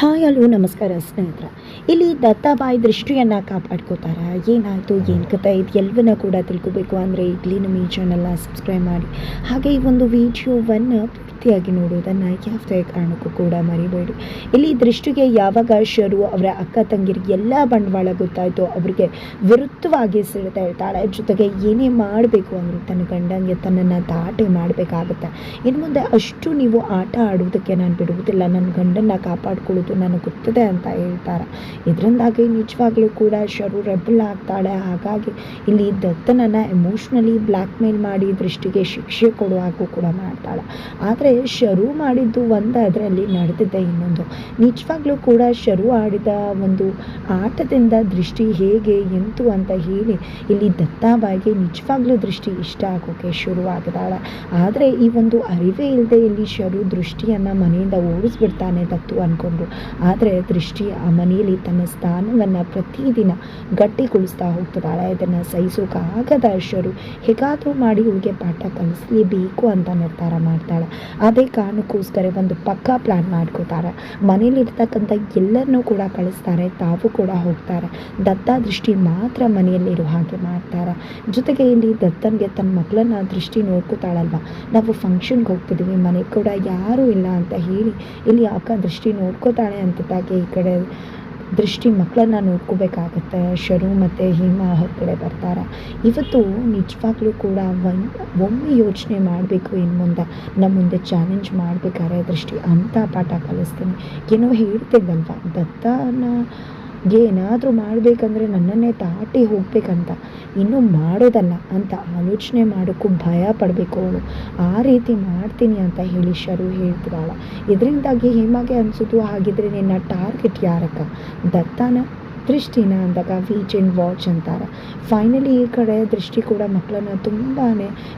Hi hello ನಮಸ್ಕಾರ ಸ್ನೇಹಿತರ. ಇಲ್ಲಿ ದತ್ತಾಬಾಯಿ ದೃಷ್ಟಿಯನ್ನು ಕಾಪಾಡ್ಕೋತಾರ. ಏನಾಯಿತು? ಏನು ಕಥೆ? ಇದು ಎಲ್ಲವನ್ನ ಕೂಡ ತಿಳ್ಕೊಬೇಕು ಅಂದರೆ ಇಲ್ಲಿ ನಮ್ಮ ಈ ಚಾನಲ್ನ ಸಬ್ಸ್ಕ್ರೈಬ್ ಮಾಡಿ. ಹಾಗೆ ಈ ಒಂದು ವಿಡಿಯೋವನ್ನು ಪೂರ್ತಿಯಾಗಿ ನೋಡೋದನ್ನು ಯಾವುದೇ ಕಾರಣಕ್ಕೂ ಕೂಡ ಮರಿಬೇಡಿ. ಇಲ್ಲಿ ದೃಷ್ಟಿಗೆ ಯಾವಾಗ ಶರು ಅವರ ಅಕ್ಕ ತಂಗಿರಿಗೆ ಎಲ್ಲ ಬಂಡವಾಳ ಗೊತ್ತಾಯಿತು ಅವರಿಗೆ ವಿರುದ್ಧವಾಗಿ ಸಿಡ್ತಾ ಇರ್ತಾಳೆ. ಜೊತೆಗೆ ಏನೇ ಮಾಡಬೇಕು ಅಂದರೆ ತನ್ನ ಗಂಡಂಗೆ ತನ್ನನ್ನು ದಾಟಿ ಮಾಡಬೇಕಾಗುತ್ತೆ. ಇನ್ನು ಮುಂದೆ ಅಷ್ಟು ನೀವು ಆಟ ಆಡುವುದಕ್ಕೆ ನಾನು ಬಿಡುವುದಿಲ್ಲ. ನನ್ನ ಗಂಡನ್ನು ಕಾಪಾಡಿಕೊಳ್ಳೋದು ನನಗೆ ಗೊತ್ತದೆ ಅಂತ ಹೇಳ್ತಾರೆ. ಇದರಿಂದಾಗಿ ನಿಜವಾಗ್ಲೂ ಕೂಡ ಶರು ರೆಬಲ್ ಆಗ್ತಾಳೆ. ಹಾಗಾಗಿ ಇಲ್ಲಿ ದತ್ತನನ್ನು ಎಮೋಷ್ನಲಿ ಬ್ಲ್ಯಾಕ್ ಮೇಲ್ ಮಾಡಿ ದೃಷ್ಟಿಗೆ ಶಿಕ್ಷೆ ಕೊಡುವಾಗೂ ಕೂಡ ಮಾಡ್ತಾಳೆ. ಆದರೆ ಶರು ಮಾಡಿದ್ದು ಒಂದು ಅದರಲ್ಲಿ ನಡೆದಿದ್ದೆ ಇನ್ನೊಂದು. ನಿಜವಾಗ್ಲೂ ಕೂಡ ಶರು ಆಡಿದ ಒಂದು ಆಟದಿಂದ ದೃಷ್ಟಿ ಹೇಗೆ, ಎಂತು ಅಂತ ಹೇಳಿ ಇಲ್ಲಿ ದತ್ತಾಬಾಯಿಗೆ ನಿಜವಾಗ್ಲೂ ದೃಷ್ಟಿ ಇಷ್ಟ ಆಗೋಕೆ ಶುರುವಾಗಿದ್ದಾಳೆ. ಆದರೆ ಈ ಒಂದು ಅರಿವೇ ಇಲ್ಲದೆ ಇಲ್ಲಿ ಶರು ದೃಷ್ಟಿಯನ್ನು ಮನೆಯಿಂದ ಓಡಿಸ್ಬಿಡ್ತಾನೆ ದತ್ತು ಅಂದ್ಕೊಂಡು ಆದರೆ ದೃಷ್ಟಿ ಆ ಮನೆಯಲ್ಲಿ ತನ್ನ ಸ್ಥಾನವನ್ನು ಪ್ರತಿದಿನ ಗಟ್ಟಿಗೊಳಿಸ್ತಾ ಹೋಗ್ತಿದ್ದಾಳೆ. ಇದನ್ನು ಸಹಿಸೋಕ್ಕಾಗದ ಶರು ಹೇಗಾದರೂ ಮಾಡಿ ಇವಳಿಗೆ ಪಾಠ ಕಲಿಸಲೇಬೇಕು ಅಂತ ನಿರ್ಧಾರ ಮಾಡ್ತಾಳೆ. ಅದೇ ಕಾರಣಕ್ಕೋಸ್ಕರ ಒಂದು ಪಕ್ಕಾ ಪ್ಲ್ಯಾನ್ ಮಾಡ್ಕೋತಾರೆ ಮನೇಲಿರ್ತಕ್ಕಂಥ ಎಲ್ಲರನ್ನೂ ಕೂಡ ಕಳಿಸ್ತಾರೆ. ತಾವು ಕೂಡ ಹೋಗ್ತಾರೆ. ದತ್ತ ದೃಷ್ಟಿ ಮಾತ್ರ ಮನೆಯಲ್ಲಿರೋ ಹಾಗೆ ಮಾಡ್ತಾರೆ. ಜೊತೆಗೆ ಇಲ್ಲಿ ದತ್ತನಿಗೆ ತನ್ನ ಮಕ್ಕಳನ್ನ ದೃಷ್ಟಿ ನೋಡ್ಕೋತಾಳಲ್ವ ನಾವು ಫಂಕ್ಷನ್ಗೆ ಹೋಗ್ತಿದ್ದೀವಿ. ಮನೆ ಕೂಡ ಯಾರೂ ಇಲ್ಲ ಅಂತ ಹೇಳಿ ಇಲ್ಲಿ ಅಕ್ಕ ದೃಷ್ಟಿ ನೋಡ್ಕೋತಾಳೆ ಅಂತದಾಗೆ ಈ ಕಡೆ. ದೃಷ್ಟಿ ಮಕ್ಕಳನ್ನ ನೋಡ್ಕೋಬೇಕಾಗತ್ತೆ. ಶರು ಮತ್ತು ಹಿಮ ಹೊರಗಡೆ ಬರ್ತಾರೆ? ಇವತ್ತು ನಿಜವಾಗ್ಲೂ ಕೂಡ ಒಂದು ಒಮ್ಮೆ ಯೋಚನೆ ಮಾಡಬೇಕು ಇನ್ನು ಮುಂದೆ. ನಮ್ಮ ಮುಂದೆ ಚಾಲೆಂಜ್ ಮಾಡಬೇಕಾದ್ರೆ ದೃಷ್ಟಿ ಅಂಥ ಪಾಠ ಕಲಿಸ್ತೀನಿ. ಏನೋ ಹೇಳ್ತಿದ್ದಲ್ವ ದತ್ತನ ಏನಾದರೂ ಮಾಡಬೇಕಂದ್ರೆ ನನ್ನನ್ನೇ ದಾಟಿ ಹೋಗಬೇಕಂತ. ಇನ್ನೂ ಮಾಡೋದಲ್ಲ ಅಂತ ಆಲೋಚನೆ ಮಾಡೋಕ್ಕೂ ಭಯ ಪಡಬೇಕು ಅವಳು. ಆ ರೀತಿ ಮಾಡ್ತೀನಿ ಅಂತ ಹೇಳಿ ಶರು ಹೇಳ್ತಿದ್ದಾಳ. ಇದರಿಂದಾಗಿ ಹೇಮಾಗೆ ಅನಿಸೋದು ಹಾಗಿದ್ರೆ ನಿನ್ನ ಟಾರ್ಗೆಟ್ ಯಾರಕ್ಕ? ದತ್ತಾನ? ದೃಷ್ಟಿನ ಅಂದಾಗ ವೀಚ್ ಆ್ಯಂಡ್ ವಾಚ್ ಅಂತಾರೆ. ಫೈನಲಿ ಈ ಕಡೆ ದೃಷ್ಟಿ ಕೂಡ ಮಕ್ಕಳನ್ನ ತುಂಬಾ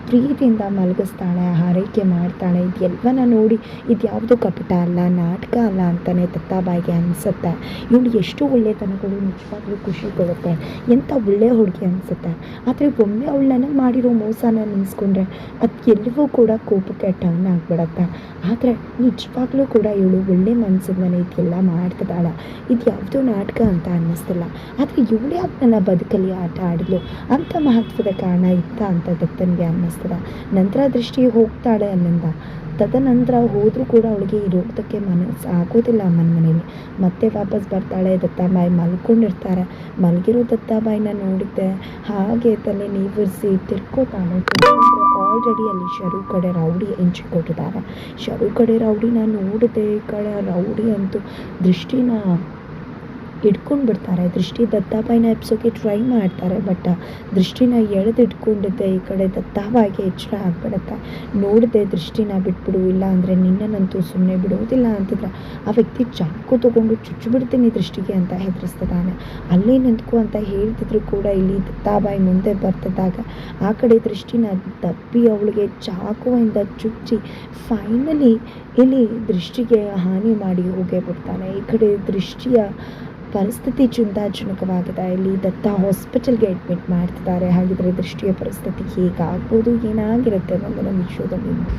ಪ್ರೀತಿಯಿಂದ ಮಲಗಿಸ್ತಾಳೆ ಹಾರೈಕೆ ಮಾಡ್ತಾಳೆ. ಇದೆಲ್ಲವನ್ನ ನೋಡಿ ಇದು ಯಾವುದು ಕಪಟ ಅಲ್ಲ, ನಾಟಕ ಅಲ್ಲ ಅಂತಲೇ ತತ್ತಾಬಾಯಿಗೆ ಅನಿಸುತ್ತೆ. ಇವಳು ಎಷ್ಟು ಒಳ್ಳೆತನಗಳು, ನಿಜವಾಗ್ಲೂ ಖುಷಿ ಕೊಡುತ್ತೆ. ಎಂಥ ಒಳ್ಳೆ ಹುಡುಗಿ ಅನಿಸುತ್ತೆ. ಆದರೆ ಒಮ್ಮೆ ಅವಳು ನನಗೆ ಮಾಡಿರೋ ಮೋಸನ ನೆನೆಸ್ಕೊಂಡ್ರೆ ಅದು ಎಲ್ಲವೂ ಕೂಡ ಕೋಪಕ್ಕೆ ಟರ್ನ್ ಆಗಿಬಿಡತ್ತೆ. ಆದರೆ ನಿಜವಾಗ್ಲೂ ಕೂಡ ಇವಳು ಒಳ್ಳೆ ಮನಸ್ಸಿಂದನೇ ಇದೆಲ್ಲ ಮಾಡ್ತಿದ್ದಾಳೆ. ಇದು ಯಾವುದೋ ನಾಟಕ ಅಂತ ಅನ್ನಿಸ್ತಿಲ್ಲ. ಆದರೆ ಇವಳು ಯಾಕೆ ನನ್ನ ಬದುಕಲ್ಲಿ ಆಟ ಆಡಿದ್ಲು. ಅಂಥ ಮಹತ್ವದ ಕಾರಣ ಇತ್ತ ಅಂತ ದತ್ತನಿಗೆ ಅನ್ನಿಸ್ತದ. ನಂತರ ದೃಷ್ಟಿ ಹೋಗ್ತಾಳೆ ಅಲ್ಲಿಂದ. ತದನಂತರ ಹೋದರೂ ಕೂಡ ಅವಳಿಗೆ ಇರೋದಕ್ಕೆ ಮನಸ್ಸು ಆಗೋದಿಲ್ಲ ಅಮ್ಮನ ಮನೇಲಿ ಮತ್ತೆ ವಾಪಸ್ ಬರ್ತಾಳೆ. ದತ್ತಾಬಾಯಿ ಮಲ್ಕೊಂಡಿರ್ತಾರೆ. ಮಲಗಿರೋ ದತ್ತಾಬಾಯಿನ ನೋಡಿದ್ದೆ. ಹಾಗೆ ತಲೆ ನೀವಿರಿಸಿ ತಿರ್ಕೋತಾಳೆ ಆಲ್ರೆಡಿ ಅಲ್ಲಿ ಶರು ಕಡೆ ರೌಡಿ ಕೊಟ್ಟಿದ್ದಾರೆ. ಶರು ಕಡೆ ರೌಡಿನ ನೋಡಿದೆ. ಕಡೆ ರೌಡಿ ಅಂತೂ ದೃಷ್ಟಿನ ಹಿಡ್ಕೊಂಡು ಬಿಡ್ತಾರೆ. ದೃಷ್ಟಿ ದತ್ತಾಬಾಯಿನ ಎಪ್ಸೋಕೆ ಟ್ರೈ ಮಾಡ್ತಾರೆ ಬಟ್ ದೃಷ್ಟಿನ ಎಳೆದಿಟ್ಕೊಂಡಿದ್ದೆ ಈ ಕಡೆ ದತ್ತಾಬಾಯಿಗೆ ಎಚ್ಚರ ಆಗ್ಬಿಡುತ್ತೆ. ನೋಡಿದೆ ದೃಷ್ಟಿನ ಬಿಟ್ಬಿಡು, ಇಲ್ಲ ಅಂದರೆ ನಿನ್ನನ್ನಂತೂ ಸುಮ್ಮನೆ ಬಿಡೋದಿಲ್ಲ ಅಂತಿದ್ರೆ ಆ ವ್ಯಕ್ತಿ ಚಾಕು ತೊಗೊಂಡು ಚುಚ್ಚಿಬಿಡ್ತೀನಿ ದೃಷ್ಟಿಗೆ ಅಂತ ಹೆದರಿಸ್ತಿದ್ದಾನೆ. ಅಲ್ಲೇ ನಿಂತ್ಕೊ ಅಂತ ಹೇಳ್ತಿದ್ರು ಕೂಡ ಇಲ್ಲಿ ದತ್ತಾಬಾಯಿ ಮುಂದೆ ಬರ್ತಿದ್ದಾಗ ಆ ಕಡೆ ದೃಷ್ಟಿನ ದಪ್ಪಿ ಅವಳಿಗೆ ಚಾಕುವಿಂದ ಚುಚ್ಚಿ ಫೈನಲಿ ಇಲ್ಲಿ ದೃಷ್ಟಿಗೆ ಹಾನಿ ಮಾಡಿ ಹೋಗೇ ಬಿಡ್ತಾನೆ. ಈ ಕಡೆ ದೃಷ್ಟಿಯ ಪರಿಸ್ಥಿತಿ ಚಿಂತಾಜನಕವಾಗಿದೆ. ಇಲ್ಲಿ ದತ್ತ ಹಾಸ್ಪಿಟಲ್ಗೆ ಅಡ್ಮಿಟ್ ಮಾಡ್ತಿದ್ದಾರೆ. ಹಾಗಿದ್ರೆ ದೃಷ್ಟಿಯ ಪರಿಸ್ಥಿತಿ ಹೇಗಾಗ್ಬೋದು? ಏನಾಗಿರುತ್ತೆ ಅನ್ನೋದನ್ನು ವಿಷಯದಲ್ಲಿ